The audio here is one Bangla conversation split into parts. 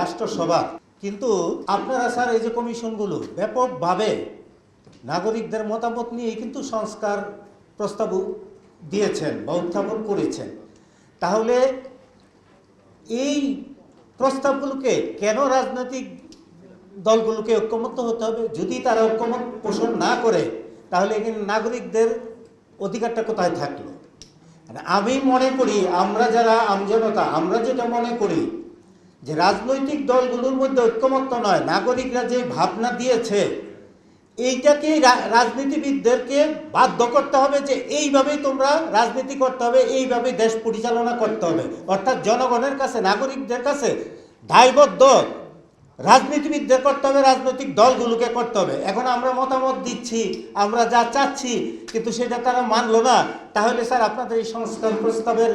রাষ্ট্রসভা। কিন্তু আপনারা স্যার, এই যে কমিশনগুলো ব্যাপকভাবে নাগরিকদের মতামত নিয়ে কিন্তু সংস্কার প্রস্তাব দিয়েছেন বা উত্থাপন করেছেন। তাহলে এই প্রস্তাবগুলোকে কেন রাজনৈতিক দলগুলোকে ঐক্যমত্য হতে হবে? যদি তারা ঐক্যমত পোষণ না করে, তাহলে এখানে নাগরিকদের অধিকারটা কোথায় থাকল? মানে আমি মনে করি, আমরা যারা আমজনতা, আমরা যেটা মনে করি যে রাজনৈতিক দলগুলোর মধ্যে ঐক্যমত্য নয়, নাগরিকরা যে ভাবনা দিয়েছে, এইটাকেই রাজনীতিবিদদেরকে বাধ্য করতে হবে যে এইভাবেই তোমরা রাজনীতি করতে হবে, এইভাবেই দেশ পরিচালনা করতে হবে। অর্থাৎ জনগণের কাছে, নাগরিকদের কাছে দায়বদ্ধ রাজনীতিবিদদের করতে হবে, রাজনৈতিক দলগুলোকে করতে হবে। এখন আমরা মতামত দিচ্ছি, আমরা যা চাচ্ছি, কিন্তু সেটা তারা মানলো না। তাহলে স্যার, আপনাদের এই সংস্কার প্রস্তাবের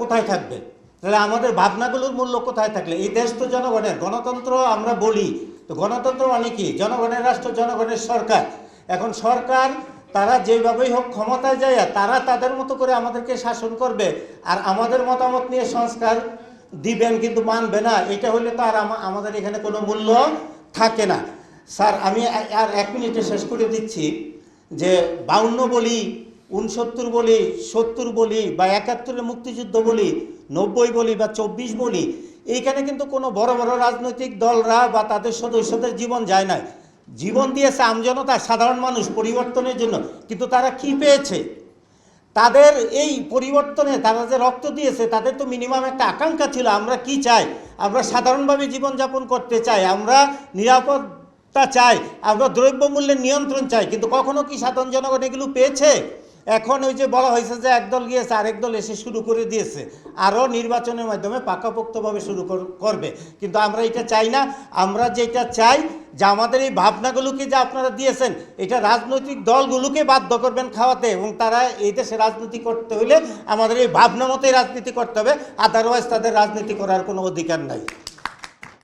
কোথায় থাকবে? তাহলে আমাদের ভাবনাগুলোর মূল্য কোথায় থাকলে? এই দেশ তো জনগণের, গণতন্ত্র আমরা বলি। তো গণতন্ত্র মানে কি? জনগণের রাষ্ট্র, জনগণের সরকার। এখন সরকার, তারা যেভাবেই হোক ক্ষমতায় যায় তারা তাদের মতো করে আমাদেরকে শাসন করবে। আর আমাদের মতামত নিয়ে সংস্কার দিবেন কিন্তু মানবে না, এটা হলে তো আর আমাদের এখানে কোনো মূল্য থাকে না। স্যার, আমি আর এক মিনিটে শেষ করে দিচ্ছি যে বাউন্ন বলি উনসত্তর বলি, সত্তর বলি বা একাত্তরের মুক্তিযুদ্ধ বলি, নব্বই বলি বা চব্বিশ বলি, এইখানে কিন্তু কোনো বড় বড় রাজনৈতিক দলরা বা তাদের সদস্যদের জীবন যায় না জীবন দিয়েছে আমজনতা, সাধারণ মানুষ পরিবর্তনের জন্য। কিন্তু তারা কি পেয়েছে? তাদের এই পরিবর্তনে তারা যে রক্ত দিয়েছে, তাদের তো মিনিমাম একটা আকাঙ্ক্ষা ছিল, আমরা কি চাই? আমরা সাধারণভাবে জীবনযাপন করতে চাই, আমরা নিরাপত্তা চাই, আমরা দ্রব্যমূল্যের নিয়ন্ত্রণ চাই, কিন্তু কখনো কি সাধারণ জনগণ এগুলো পেয়েছে? এখন ওই যে বলা হয়েছে যে একদল গিয়েছে, আরেক দল এসে শুরু করে দিয়েছে। আরও নির্বাচনের মাধ্যমে পাকাপোক্তভাবে শুরু কর- করবে। কিন্তু আমরা এটা চাই না। আমরা যেটা চাই যে আমাদের এই ভাবনাগুলোকে যে আপনারা দিয়েছেন, এটা রাজনৈতিক দলগুলোকে বাধ্য করবেন খাওয়াতে এবং তারা এই দেশে রাজনীতি করতে হলে আমাদের এই ভাবনা মতোই রাজনীতি করতে হবে। আদারওয়াইজ তাদের রাজনীতি করার কোনো অধিকার নাই।